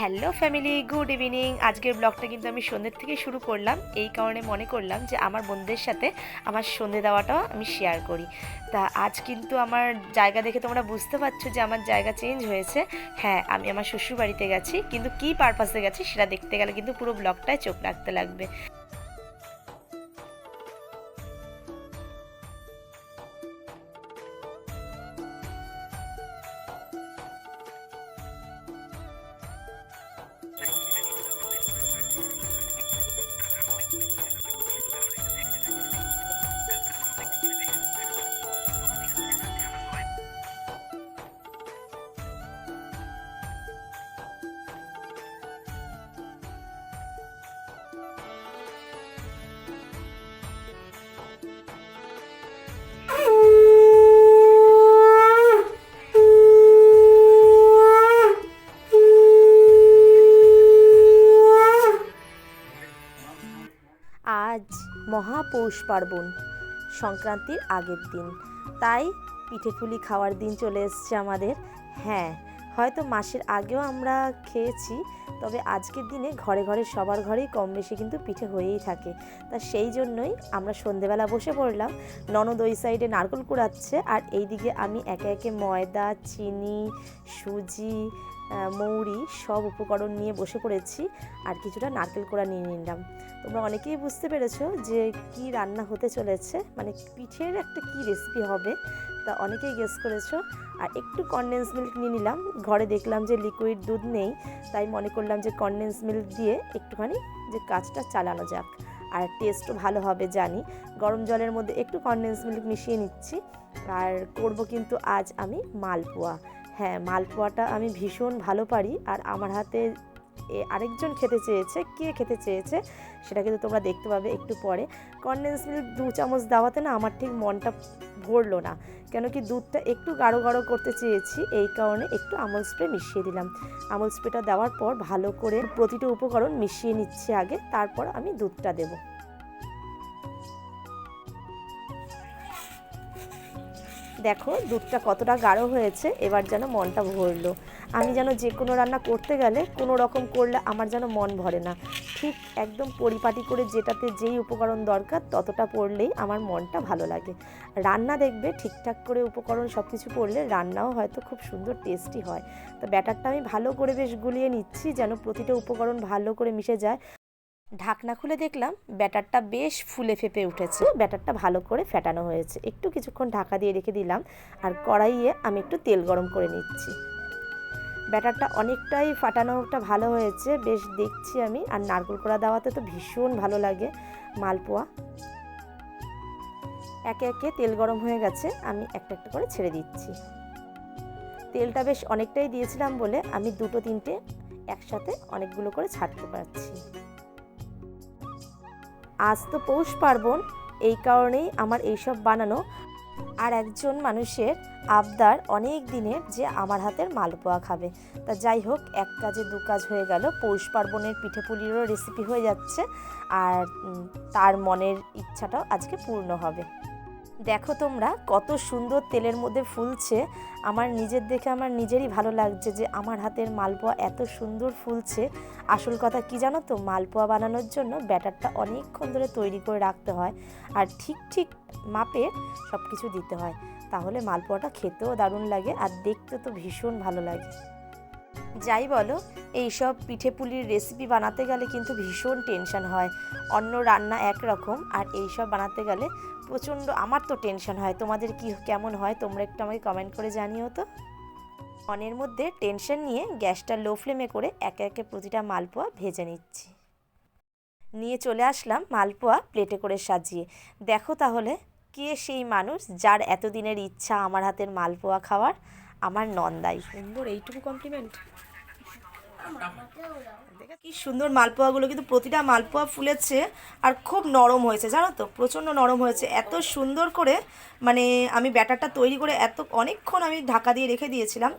Hello family, good evening. আজকের ব্লগটা কিন্তু আমি সন্ধ্যের থেকে শুরু করলাম। এই কারণে মনে করলাম যে আমার বন্ধুদের সাথে আমার সন্ধে দেওয়াটাও আমি শেয়ার করি। তা আজ কিন্তু আমার জায়গা দেখে তোমরা বুঝতে পারছ যে আমার জায়গা চেঞ্জ হয়েছে। হ্যাঁ আমি আমার শ্বশুরবাড়িতে গেছি, কিন্তু কি পারপাসে গেছি সেটা দেখতে গেলে কিন্তু পুরো ব্লগটায় চোখ রাখতে লাগবে। মহাপৌষ পার্বণ সংক্রান্তির আগের দিন। তাই পিঠেপুলি খাওয়ার দিন চলে এসছে আমাদের। হ্যাঁ হয়তো মাসের আগেও আমরা খেয়েছি, তবে আজকের দিনে ঘরে ঘরে সবার ঘরেই কম বেশি কিন্তু পিঠে হয়েই থাকে। তা সেই জন্যই আমরা সন্ধেবেলা বসে পড়লাম, ননদ ওই সাইডে নারকল কুড়াচ্ছে আর এইদিকে আমি একে একে ময়দা, চিনি, সুজি মৌরি সব উপকরণ নিয়ে বসে পড়েছি আর কিছুটা নারকেল কোড়া নিয়ে নিলাম। তোমরা অনেকেই বুঝতে পেরেছ যে কি রান্না হতে চলেছে মানে পিঠের একটা কি রেসিপি হবে তা অনেকেই গেস করেছ। আর একটু কনডেন্স মিল্ক নিয়ে নিলাম। ঘরে দেখলাম যে লিকুইড দুধ নেই, তাই মনে করলাম যে কনডেন্স মিল্ক দিয়ে একটুখানি যে কাজটা চালানো যাক। আর টেস্টও ভালো হবে জানি। গরম জলের মধ্যে একটু কনডেন্স মিল্ক মিশিয়ে নিচ্ছি। আর করব কিন্তু আজ আমি মালপোয়া। হ্যাঁ মালপোয়াটা আমি ভীষণ ভালো পারি। আর আমার হাতে আরেকজন খেতে চেয়েছে, কে খেতে চেয়েছে সেটা কিন্তু তোমরা দেখতে পাবে একটু পরে। কনডেন্স মিল্ক দু চামচ দেওয়াতে না আমার ঠিক মনটা ভরলো না কেন কি দুধটা একটু গাঢ় গাঢ় করতে চেয়েছি, এই কারণে একটু আমল স্প্রে মিশিয়ে দিলাম। আমল স্প্রেটা দেওয়ার পর ভালো করে প্রতিটা উপকরণ মিশিয়ে নিচ্ছে আগে, তারপর আমি দুধটা দেবো। দেখো, দুধটা কতটা গাঢ় হয়েছে, এবার যেন মনটা ভরলো। আমি যেন যে কোনো রান্না করতে গেলে কোনো রকম করলে আমার যেন মন ভরে না। ঠিক একদম পরিপাটি করে যেটাতে যেই উপকরণ দরকার, ততটা পড়লেই আমার মনটা ভালো লাগে। রান্না দেখবে, ঠিকঠাক করে উপকরণ সব কিছু পড়লে রান্নাও হয়তো খুব সুন্দর টেস্টি হয়। তো ব্যাটারটা আমি ভালো করে বেশ গুলিয়ে নিচ্ছি, যেন প্রতিটা উপকরণ ভালো করে মিশে যায়। ঢাকনা খুলে দেখলাম ব্যাটারটা বেশ ফুলে ফেপে উঠেছে। ব্যাটারটা ভালো করে ফেটানো হয়েছে। একটু কিছুক্ষণ ঢাকা দিয়ে রেখে দিলাম আর কড়াইয়ে আমি একটু তেল গরম করে নিচ্ছি। ব্যাটারটা অনেকটাই ফাটানোটা ভালো হয়েছে, বেশ দেখছি আমি। আর নারকেল কোড়া দেওয়াতে তো ভীষণ ভালো লাগে মালপোয়া। একে একে তেল গরম হয়ে গেছে, আমি একটা একটা করে ছেড়ে দিচ্ছি। তেলটা বেশ অনেকটাই দিয়েছিলাম বলে আমি দুটো তিনটে একসাথে অনেকগুলো করে ছাড়তে পারছি। আজ তো পৌষ পার্বণ, এই কারণেই আমার এইসব বানানো। আর একজন মানুষের আবদার অনেক দিনের যে আমার হাতের মালপোয়া খাবে। তা যাই হোক, এক কাজে দু কাজ হয়ে গেল। পৌষ পার্বণের পিঠেপুলিরও রেসিপি হয়ে যাচ্ছে। আর তার মনের ইচ্ছাটাও আজকে পূর্ণ হবে। দেখো তোমরা, কত সুন্দর তেলের মধ্যে ফুলছে। আমার নিজের দেখে আমার নিজেরই ভালো লাগছে যে আমার হাতের মালপোয়া এত সুন্দর ফুলছে। আসল কথা কি জানো তো? মালপোয়া বানানোর জন্য ব্যাটারটা অনেকক্ষণ ধরে তৈরি করে রাখতে হয় আর ঠিক ঠিক মাপে সব কিছু দিতে হয়। তাহলে মালপোয়াটা খেতেও দারুণ লাগে আর দেখতে তো ভীষণ ভালো লাগে। যাই বলো, এইসব পিঠেপুলির রেসিপি বানাতে গেলে কিন্তু ভীষণ টেনশন হয়। অন্য রান্না একরকম আর এইসব বানাতে গেলে প্রচণ্ড, আমার তো টেনশন হয়। তোমাদের কি কেমন হয় তোমরা একটু আমাকে কমেন্ট করে জানিও তো। অনের মধ্যে টেনশন নিয়ে গ্যাসটা লো ফ্লেমে করে একে একে প্রতিটা মালপোয়া ভেজে নিচ্ছি। নিয়ে চলে আসলাম মালপোয়া প্লেটে করে সাজিয়ে। দেখো তাহলে, কে সেই মানুষ যার এতদিনের ইচ্ছা আমার হাতের মালপোয়া খাওয়ার? আমার নন্দাই। সুন্দর, এইটুকু কমপ্লিমেন্ট কি সুন্দর মালপোয়াগুলো, কিন্তু প্রতিটা মালপোয়া ফুলেছে আর খুব নরম হয়েছে, জানো তো? প্রচণ্ড নরম হয়েছে। এত সুন্দর করে মানে আমি ব্যাটারটা তৈরি করে এত, অনেকক্ষণ আমি ঢাকা দিয়ে রেখে দিয়েছিলাম।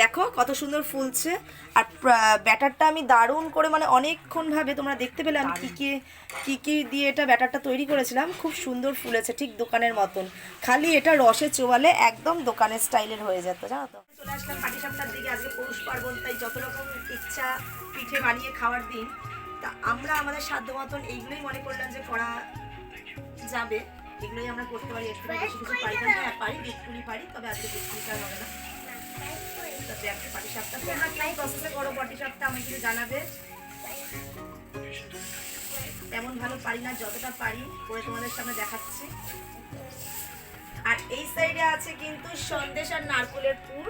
দেখো কত সুন্দর ফুলছে। আর ব্যাটারটা আমি দারুণ করে মানে অনেকক্ষণভাবে তোমরা দেখতে পেলে আমি কী কী কী কী দিয়ে এটা ব্যাটারটা তৈরি করেছিলাম। খুব সুন্দর ফুলেছে ঠিক দোকানের মতন। খালি এটা রসে চোয়ালে একদম দোকানের স্টাইলের হয়ে যেত জানো তো? চলে আসলাম পাটি সাপটার দিকে আজকে পৌষ পার্বণ তাই যত রকম ইচ্ছা পিঠে বানিয়ে খাওয়ার দিন তা আমরা আমাদের সাধ্য মতন এইগুলোই মনে করলাম যে করা যাবে। এগুলোই আমরা করতে পারি একটু বেশি কিছু পারি না হ্যাঁ পারি বিটকুলি পারি তবে আজকে বিটকুলিটা হবে না। তেমন ভালো পারি না, যতটা পারি করে তোমাদের সামনে দেখাচ্ছি। আর এই সাইডে আছে কিন্তু সন্দেশ আর পুর।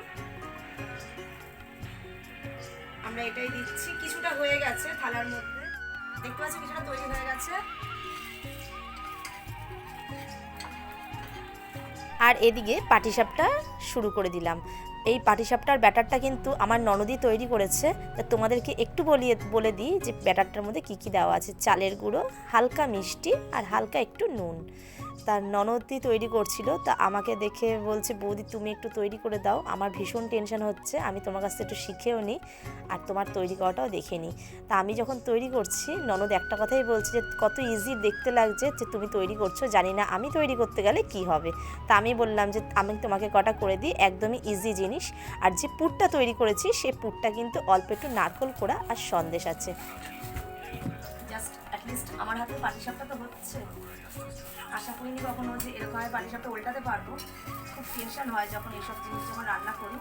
আমরা এটাই দিচ্ছি। কিছুটা হয়ে গেছে থালার মধ্যে। দেখতে পাচ্ছি কিছুটা তৈরি হয়ে গেছে। আর এদিকে পাটিসাপটা শুরু করে দিলাম। এই পাটিসাপটার ব্যাটারটা কিন্তু আমার ননদি তৈরি করেছে। তা তোমাদেরকে একটু বলিয়ে, বলে দিই যে ব্যাটারটার মধ্যে কি কি দেওয়া আছে। চালের গুঁড়ো, হালকা মিষ্টি আর হালকা একটু নুন। তার ননদি তৈরি করছিল। তা আমাকে দেখে বলছে, বৌদি, তুমি একটু তৈরি করে দাও। আমার ভীষণ টেনশন হচ্ছে। আমি তোমার কাছ থেকে একটু শিখেও নিই আর তোমার তৈরি করাটাও দেখে নিই। তা আমি যখন তৈরি করছি, ননদ একটা কথাই বলছে যে, কত ইজি দেখতে লাগছে যে তুমি তৈরি করছ। জানি না আমি তৈরি করতে গেলে কি হবে। তা আমি বললাম যে, আমি তোমাকে কটা করে দিই? একদমই ইজি জিনিস। আর যে পুরটা তৈরি করেছি, সেই পুরটা কিন্তু অল্প একটু নারকল কোড়া আর সন্দেশ আছে। আমার হাতে পাটিসাপটা তো হচ্ছে। আশা করিনি কখনো যে এরকম আমি পাটিসাপটা উল্টাতে পারব। খুব টেনশন হয় যখন এইসব জিনিস যখন রান্না করি।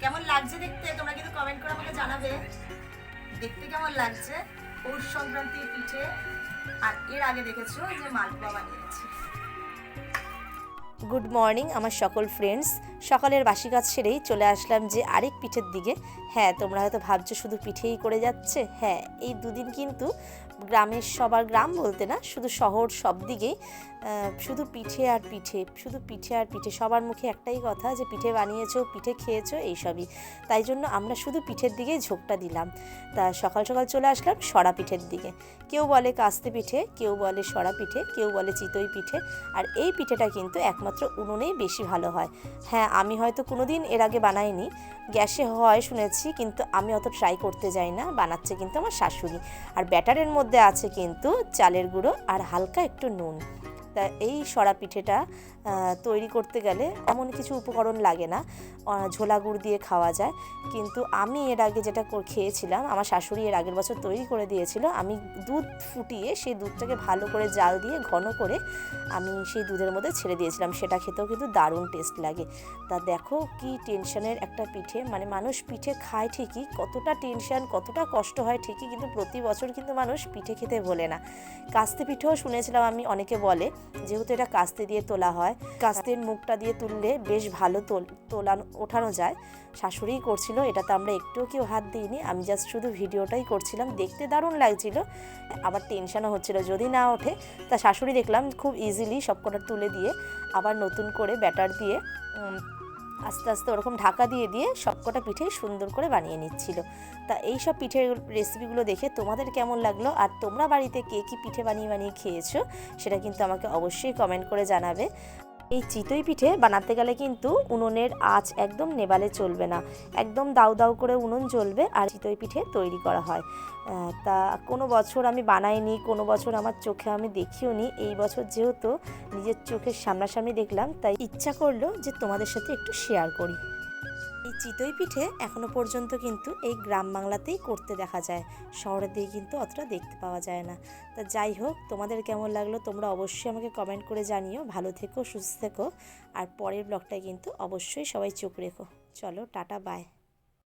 কেমন লাগছে দেখতে? তোমরা কিন্তু কমেন্ট করে আমাকে জানাবে। দেখতে কেমন লাগছে? পৌষ সংক্রান্তির পিঠে। আর এর আগে দেখেছ যে মালপোয়া বানিয়েছি। গুড মর্নিং আমার সকল ফ্রেন্ডস সকালের বাসি কাজ সেরেই চলে আসলাম যে আরেক পিঠের দিকে। হ্যাঁ তোমরা হয়তো ভাবছ শুধু পিঠেই করে যাচ্ছে? হ্যাঁ এই দুদিন কিন্তু গ্রামের সবার গ্রাম বলতে না, শুধু শহর সব দিকেই শুধু পিঠে আর পিঠে, শুধু পিঠে আর পিঠে, সবার মুখে একটাই কথা যে পিঠে বানিয়েছো, পিঠে খেয়েছো, এইসবই। তাই জন্য আমরা শুধু পিঠের দিকেই ঝোঁকটা দিলাম। তা সকাল সকাল চলে আসলাম সরা পিঠের দিকে। কেউ বলে কাস্তে পিঠে, কেউ বলে সরা পিঠে, কেউ বলে চিতই পিঠে, আর এই পিঠেটা কিন্তু একমাত্র উনুনেই বেশি ভালো হয়। হ্যাঁ আমি হয়তো কোনো দিন এর আগে বানাইনি, গ্যাসে হয় শুনেছি, কিন্তু আমি অত ট্রাই করতে যাই না, বানাচ্ছে কিন্তু আমার শাশুড়ি। আর ব্যাটারের মধ্যে আছে কিন্তু চালের গুঁড়ো আর হালকা একটু নুন। তা এই সরা পিঠেটা তৈরি করতে গেলে এমন কিছু উপকরণ লাগে না। ঝোলা গুড় দিয়ে খাওয়া যায়। কিন্তু আমি এর আগে যেটা খেয়েছিলাম, আমার শাশুড়ি এর আগের বছর তৈরি করে দিয়েছিল, আমি দুধ ফুটিয়ে সেই দুধটাকে ভালো করে জাল দিয়ে ঘন করে আমি সেই দুধের মধ্যে ছেড়ে দিয়েছিলাম। সেটা খেতেও কিন্তু দারুণ টেস্ট লাগে। তা দেখো কি টেনশনের একটা পিঠে। মানে মানুষ পিঠে খায় ঠিকই, কতটা টেনশন কতটা কষ্ট হয় ঠিকই, কিন্তু প্রতি বছর কিন্তু মানুষ পিঠে খেতে ভোলে না। কাস্তে পিঠেও শুনেছিলাম আমি, অনেকে বলে যেহেতু এটা কাস্তে দিয়ে তোলা হয়, কাস্তের মুখটা দিয়ে তুললে বেশ ভালো তোল তোলানো ওঠানো যায়। শাশুড়িই করছিল, এটাতে আমরা একটুও কেউ হাত দিইনি, আমি জাস্ট শুধু ভিডিওটাই করছিলাম, দেখতে দারুণ লাগছিল। আবার টেনশনও হচ্ছিল, যদি না ওঠে, তা শাশুড়ি দেখলাম খুব ইজিলি সবকটা তুলে দিয়ে, আবার নতুন করে ব্যাটার দিয়ে আস্তে আস্তে ওরকম ঢাকা দিয়ে দিয়ে সবকটা পিঠে সুন্দর করে বানিয়ে নিচ্ছিল। তা এই সব পিঠের রেসিপিগুলো দেখে তোমাদের কেমন লাগল আর তোমরা বাড়িতে কে কী পিঠে বানিয়ে বানিয়ে খেয়েছো সেটা কিন্তু আমাকে অবশ্যই কমেন্ট করে জানাবে। এই চিতই পিঠে বানাতে গেলে কিন্তু উনুনের আঁচ একদম নেবালে চলবে না। একদম দাউ দাউ করে উনুন জ্বলবে আর চিতই পিঠে তৈরি করা হয়। তা কোনো বছর আমি বানাইনি, কোনো বছর আমার চোখে আমি দেখিও নি। এই বছর যেহেতু নিজের চোখের সামনাসামনি দেখলাম, তাই ইচ্ছা করল যে তোমাদের সাথে একটু শেয়ার করি। এই চিতই পিঠে এখনও পর্যন্ত কিন্তু এই গ্রাম বাংলাতেই করতে দেখা যায়। শহরের দিকে কিন্তু অতটা দেখতে পাওয়া যায় না। তা যাই হোক, তোমাদের কেমন লাগল তোমরা অবশ্যই আমাকে কমেন্ট করে জানিও। ভালো থেকো, সুস্থ থেকো। আর পরের ব্লগটায় কিন্তু অবশ্যই সবাই চোখ রেখো। চলো, টাটা বাই